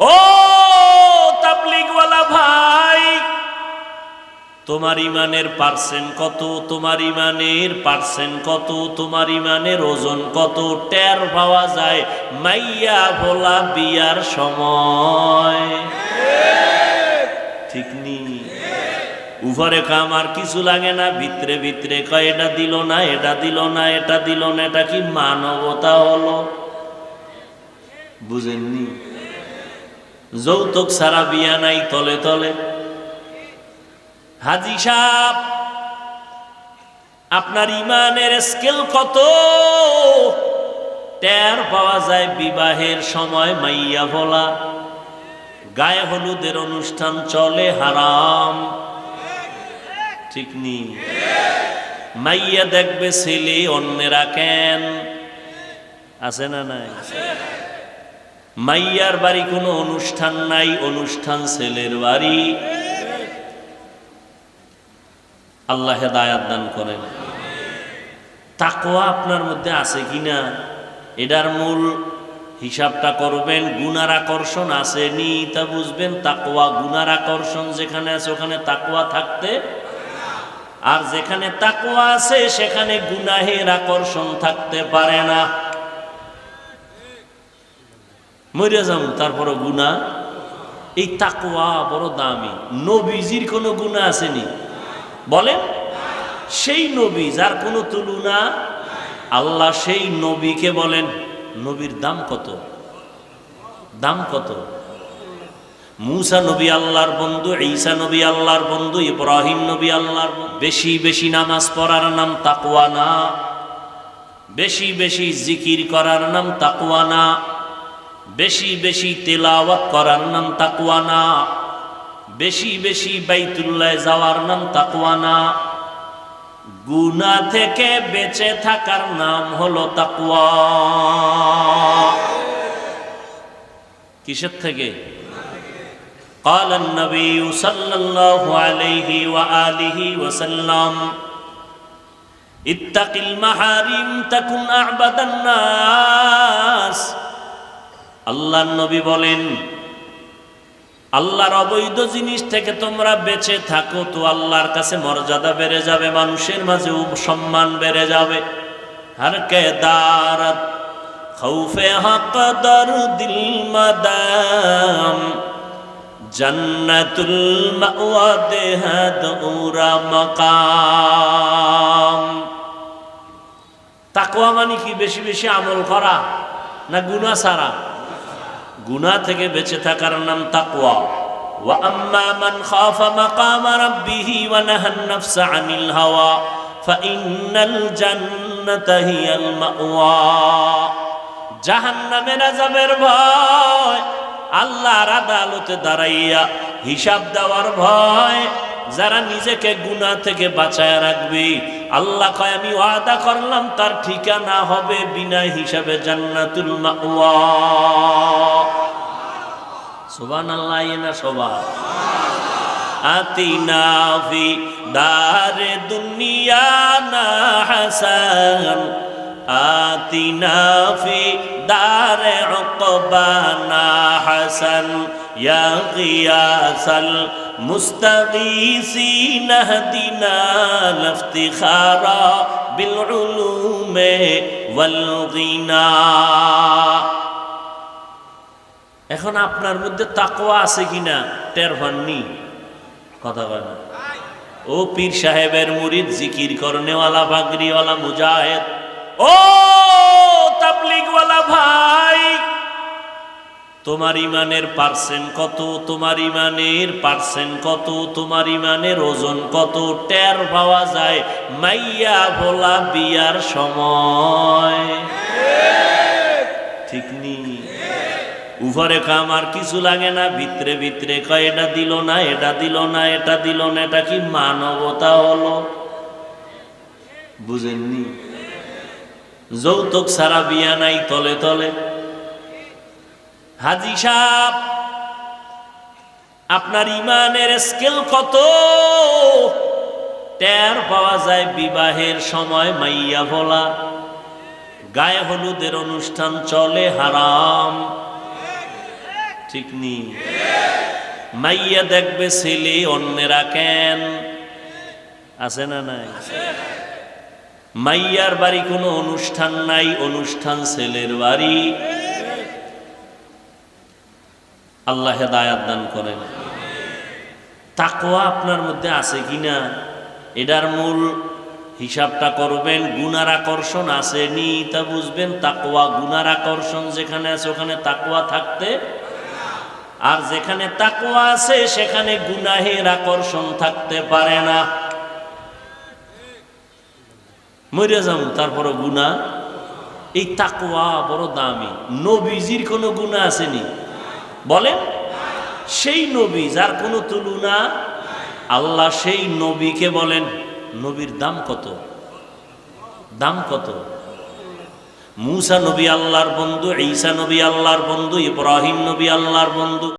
ও তাবলিগওয়ালা ভাই, তোমার ইমানের পার্সেন্ট কত, তোমার ইমানের পার্সেন্ট কত, তোমার ইমানের ওজন কত? টের পাওয়া যায়, মাইয়া ভোলা বিয়ার সময়। ঠিক নি? উপরে কাম আর কিছু লাগে না, ভিতরে ভিতরে কয়, এটা দিল না, এটা দিল না, এটা দিল না, এটা কি মানবতা হলো? বুঝেননি? যৌতুক সারা বিয়া নাই, তলে তলে। হাজি সাহ আপনার ইমানের স্কেল কত? টের পাওয়া যায় বিবাহের সময় মাইয়া বলা গায়ে হলুদের অনুষ্ঠান চলে, হারাম। ঠিক নি? মাইয়া দেখবে ছেলে অন্যেরা কেন? আছে না নাই? মাইয়ার বাড়ি কোনো অনুষ্ঠান নাই, অনুষ্ঠান ছেলের বাড়ি। আল্লাহ হেদায়াত দান করেন। তাকোয়া আপনার মধ্যে আছে কিনা এটার মূল হিসাবটা করবেন, গুনার আকর্ষণ আছে নি, তা বুঝবেন। তাকোয়া গুনার আকর্ষণ যেখানে আছে, ওখানে তাকোয়া থাকতে আর যেখানে তাকোয়া আছে, সেখানে গুনাহের আকর্ষণ থাকতে পারে না। মরিয়া যাম তারপরে গুণা। এই তাকওয়া বড় দামি। নবীজির কোনো গুণা আসেনি। বলেন, সেই নবী যার কোনো তুলনা আল্লাহ সেই নবীকে বলেন, নবীর দাম কত? দাম কত? মুসা নবী আল্লাহর বন্ধু, ঈসা নবী আল্লাহর বন্ধু, ইব্রাহিম নবী আল্লাহর বেশি বেশি নামাজ পড়ার নাম তাকওয়া না। বেশি বেশি জিকির করার নাম তাকওয়া না। বেশি বেশি তেলাওয়াত করার নাম তাকওয়া না বেশি বেশি বাইতুল্লায় যাওয়ার নাম তাকওয়া না গুনা থেকে বেঁচে থাকার নাম হলো তাকওয়া কিসের থেকে قال النبي صلى الله عليه وآله وسلم اتق المحارم تكن أعبد الناس আল্লাহ নবী বলেন, আল্লাহর অবৈধ জিনিস থেকে তোমরা বেঁচে থাকো তো আল্লাহর কাছে মর্যাদা বেড়ে যাবে, মানুষের মাঝে সম্মান বেড়ে যাবে। হর কে দারত খৌফে হক দর দিল মাদাম, জন্নতুল মাওয়া দেহাদ উরা মাকাম। তাকওয়া মানে কি? বেশি বেশি আমল করা না গুনাহ সারা গুনাহ থেকে বেঁচে থাকার নাম তাকওয়া। ওয়া আম্মা মান খাফা মাকামা রাব্বিহি ওয়া নাহান নাফসা আনিল হাওয়া ফাইন্নাল জান্নাতা হিয়াল মাওয়া। জাহান্নামের আযাবের ভয়, আল্লাহর আদালতে দাঁড়াইয়া হিসাব দেওয়ার ভয় যারা নিজেকে গুনাহ থেকে বাঁচায় রাখবে, আল্লাহ কয়, আমি ওয়াদা করলাম, তার ঠিকানা হবে বিনা হিসাবে জান্নাতুল মাওয়া। সুবহানাল্লাহ না সবার আতিনা ফি দুনিয়া না হাসান। আতিনা ফি দারে উকবানা হাসান। মুস্তাগীসিন হদিনা লাফতিখারা বিল উলুমে ওয়াল গিনা এখন আপনার মধ্যে তাকওয়া আছে কিনা? টের পাননি? কথা বলে না ও পীর সাহেবের মুরিদ, জিকির করনেওয়ালা, বাগরিওয়ালা, মুজাহেদ। ও তাবলিগওয়ালা ভাই! তোমার ইমানের পার্সেন্ট কত? তোমার ইমানের পার্সেন্ট কত? তোমার ইমানের ওজন কত? টের পাওয়া যায় মাইয়া ভোলা বিয়ার সময়। ঠিক নি? উপরে কাম আর কিছু লাগে না, ভিতরে ভিতরে কয় এটা দিল না, এটা দিল না, এটা দিল না, এটা কি মানবতা হলো? বুঝেননি? যৌতুক সারা বিয়া নাই তলে তলে। হাজি সাহ আপনার ইমানের স্কেল কত? টের পাওয়া যায় বিবাহের সময় মাইয়া ভোলা। গায়ে হলুদের অনুষ্ঠান চলে, হারাম। ঠিক নি? মাইয়া দেখবে ছেলে অন্যেরা কেন? আছে না নাই? মাইয়ার বাড়ি কোনো অনুষ্ঠান নাই, অনুষ্ঠান ছেলের বাড়ি। আল্লাহ হেদায়াত দান করেন তাকোয়া আপনার মধ্যে আছে কিনা এটার মূল হিসাবটা করবেন, গুনার আকর্ষণ আসেনি তা বুঝবেন। তাকোয়া গুনার আকর্ষণ যেখানে আছে, ওখানে তাকোয়া থাকতে আর যেখানে তাকোয়া আছে, সেখানে গুনাহের আকর্ষণ থাকতে পারে না। মরে যাম তারপরে গুণা এই তাকোয়া বড় দামি। নবীজির কোনো গুণা আসেনি বলেন, সেই নবী যার কোনো তুলনা আল্লাহ সেই নবীকে বলেন, নবীর দাম কত? দাম কত? মুসা নবী আল্লাহর বন্ধু, ঈসা নবী আল্লাহর বন্ধু, ইব্রাহিম নবী আল্লাহর বন্ধু।